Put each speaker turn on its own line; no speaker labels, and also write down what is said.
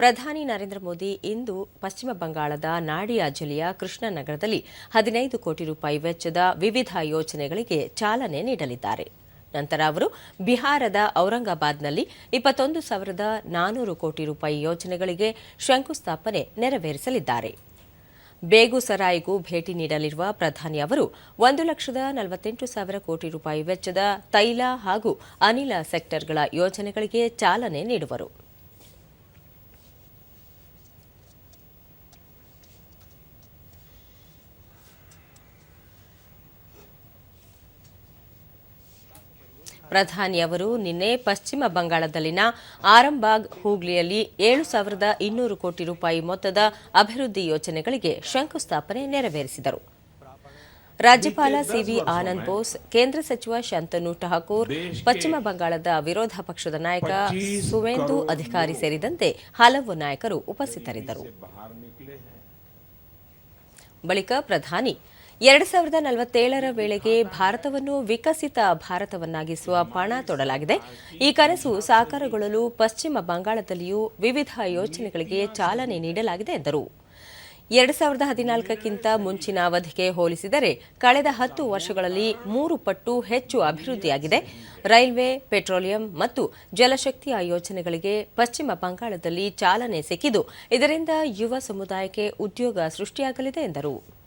ಪ್ರಧಾನಿ ನರೇಂದ್ರ ಮೋದಿ ಇಂದು ಪಶ್ಚಿಮ ಬಂಗಾಳದ ನಾಡಿಯಾ ಜಿಲ್ಲೆಯ ಕೃಷ್ಣನಗರದಲ್ಲಿ ಹದಿನೈದು ಕೋಟಿ ರೂಪಾಯಿ ವೆಚ್ಚದ ವಿವಿಧ ಯೋಜನೆಗಳಿಗೆ ಚಾಲನೆ ನೀಡಲಿದ್ದಾರೆ. ನಂತರ ಅವರು ಬಿಹಾರದ ಔರಂಗಾಬಾದ್ನಲ್ಲಿ ಇಪ್ಪತ್ತೊಂದು ಸಾವಿರದ ನಾನೂರು ಕೋಟಿ ರೂಪಾಯಿ ಯೋಜನೆಗಳಿಗೆ ಶಂಕುಸ್ಥಾಪನೆ ನೆರವೇರಿಸಲಿದ್ದಾರೆ. ಬೇಗುಸರಾಯ್ಗೂ ಭೇಟಿ ನೀಡಲಿರುವ ಪ್ರಧಾನಿ ಅವರು ಒಂದು ಲಕ್ಷದ ನಲವತ್ತೆಂಟು ಸಾವಿರ ಕೋಟಿ ರೂಪಾಯಿ ವೆಚ್ಚದ ತೈಲ ಹಾಗೂ ಅನಿಲ ಸೆಕ್ಟರ್ಗಳ ಯೋಜನೆಗಳಿಗೆ ಚಾಲನೆ ನೀಡುವರು. ಪ್ರಧಾನಿ ಅವರು ನಿನ್ನೆ ಪಶ್ಚಿಮ ಬಂಗಾಳದಲ್ಲಿನ ಆರಂಬಾಗ್ ಹೂಗ್ಲಿಯಲ್ಲಿ ಏಳು ಸಾವಿರದ ಇನ್ನೂರು ಕೋಟಿ ರೂಪಾಯಿ ಮೊತ್ತದ ಅಭಿವೃದ್ಧಿ ಯೋಜನೆಗಳಿಗೆ ಶಂಕುಸ್ಥಾಪನೆ ನೆರವೇರಿಸಿದರು. ರಾಜ್ಯಪಾಲ ಸಿವಿ ಆನಂದ್ ಬೋಸ್ ಕೇಂದ್ರ ಸಚಿವ ಶಂತನು ಠಾಕೂರ್ ಪಶ್ಚಿಮ ಬಂಗಾಳದ ವಿರೋಧ ಪಕ್ಷದ ನಾಯಕ ಸುವೇಂದು ಅಧಿಕಾರಿ ಸೇರಿದಂತೆ ಹಲವು ನಾಯಕರು ಉಪಸ್ಥಿತರಿದ್ದರು. ಬಳಿಕ ಪ್ರಧಾನಿ ಎರಡು ಸಾವಿರದ ನಲವತ್ತೇಳರ ವೇಳೆಗೆ ಭಾರತವನ್ನು ವಿಕಸಿತ ಭಾರತವನ್ನಾಗಿಸುವ ಪಣ ತೊಡಲಾಗಿದೆ. ಈ ಕನಸು ಸಾಕಾರಗೊಳ್ಳಲು ಪಶ್ಚಿಮ ಬಂಗಾಳದಲ್ಲಿಯೂ ವಿವಿಧ ಯೋಜನೆಗಳಿಗೆ ಚಾಲನೆ ನೀಡಲಾಗಿದೆ ಎಂದರು. ಎರಡು ಸಾವಿರದ ಹದಿನಾಲ್ಕಕ್ಕಿಂತ ಮುಂಚಿನ ಅವಧಿಗೆ ಹೋಲಿಸಿದರೆ ಕಳೆದ ಹತ್ತು ವರ್ಷಗಳಲ್ಲಿ ಮೂರು ಪಟ್ಟು ಹೆಚ್ಚು ಅಭಿವೃದ್ಧಿಯಾಗಿದೆ. ರೈಲ್ವೆ, ಪೆಟ್ರೋಲಿಯಂ ಮತ್ತು ಜಲಶಕ್ತಿಯ ಯೋಜನೆಗಳಿಗೆ ಪಶ್ಚಿಮ ಬಂಗಾಳದಲ್ಲಿ ಚಾಲನೆ ಸಿಕ್ಕಿದ್ದು, ಇದರಿಂದ ಯುವ ಸಮುದಾಯಕ್ಕೆ ಉದ್ಯೋಗ ಸೃಷ್ಟಿಯಾಗಲಿದೆ ಎಂದರು.